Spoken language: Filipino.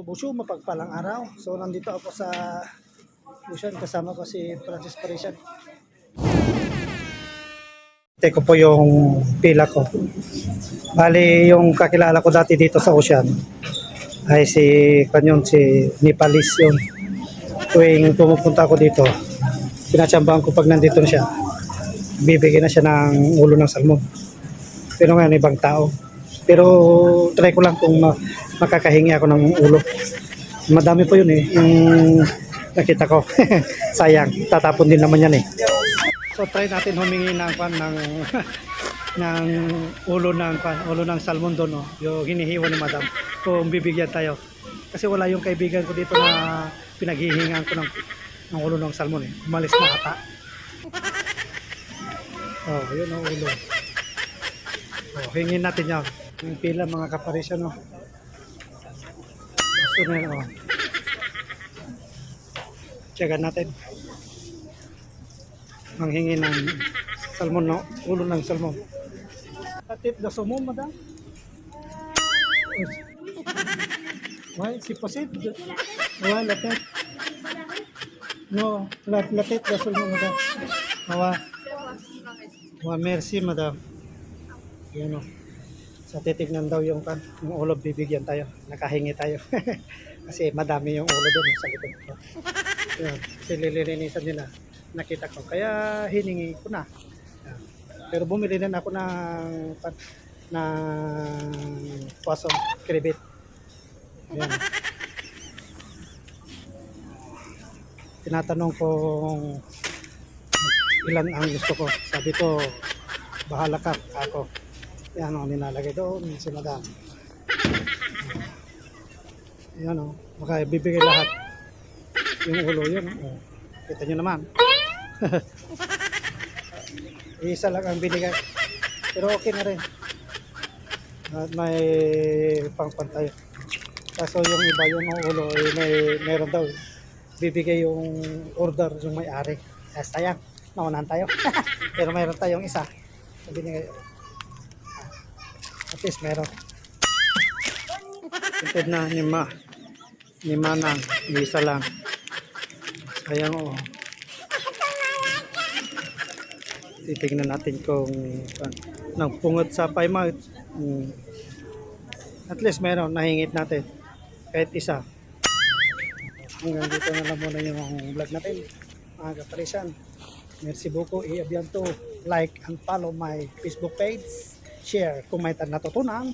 Busyo, mapagpalang araw. So, nandito ako sa Busyan. Kasama ko si Francis Parisian. Ito ko po yung pila ko. Bali, yung kakilala ko dati dito sa Ocean ay si, kanyon, si Nipalis yun. Tuwing pumupunta ako dito, pinatsambahan ko pag nandito na siya, bibigyan na siya ng ulo ng salmon. Pero ngayon, ibang tao. Pero try ko lang kung ma- makakahingi ako ng ulo. Madami po yun eh, yung nakita ko. Sayang, tatapon din naman yan eh. So try natin humingi ng pan ng ng ulo ng pan, ulo ng salmon doon, no? yung hinihiwa ni madam. Kung bibigyan tayo. Kasi wala yung kaibigan ko dito na pinaghihingan ko ng, ng ulo ng salmon eh. Umalis na ata. Oh, yun ang ulo. Oh, hingin natin yan. Yung pila mga kaparisyon, no? Gusto yun, oh. Tiyagan natin. Manghingi ng salmon, no? Ulo ng salmon. Atip na sumo, madam. Why, si Posit? Why, latet? No, lat latet na sumo, madam. Why? Why, merci, madam. Yan o. Sa titignan daw yung kan, yung ulo bibigyan tayo. Nakahingi tayo. Kasi madami yung ulo doon sa likod ko. Yan. Kasi lilinisan nila. Nakita ko. Kaya hiningi ko na. Pero bumili na ako ng pan, ng pasong kribit. Yan. Tinatanong ko ilan ang gusto ko. Sabi ko, bahala ka ako. Yan o, nilalagay doon si madam. Yan o, baka bibigay lahat. Yung ulo yun. O. Kita nyo naman. Isa lang ang binigay. Pero okay na rin. At may pangpantay. Kaso yung iba yung ulo, eh, may meron daw. Bibigay yung order yung may-ari. Kaya sayang, naunahan tayo. Pero meron tayong isa. Binigay, at least meron. Ito na ni Ma. Ni Manang. Isa lang. Sayang oh. Titignan natin kung uh, nang pungot sa paymount. Hmm. At least meron. Nahingit natin. Kahit isa. Hanggang dito na lang muna yung vlog natin. Mga kapalisan. Merci beaucoup. I-abianto. Like and follow my Facebook page share kung may natutunan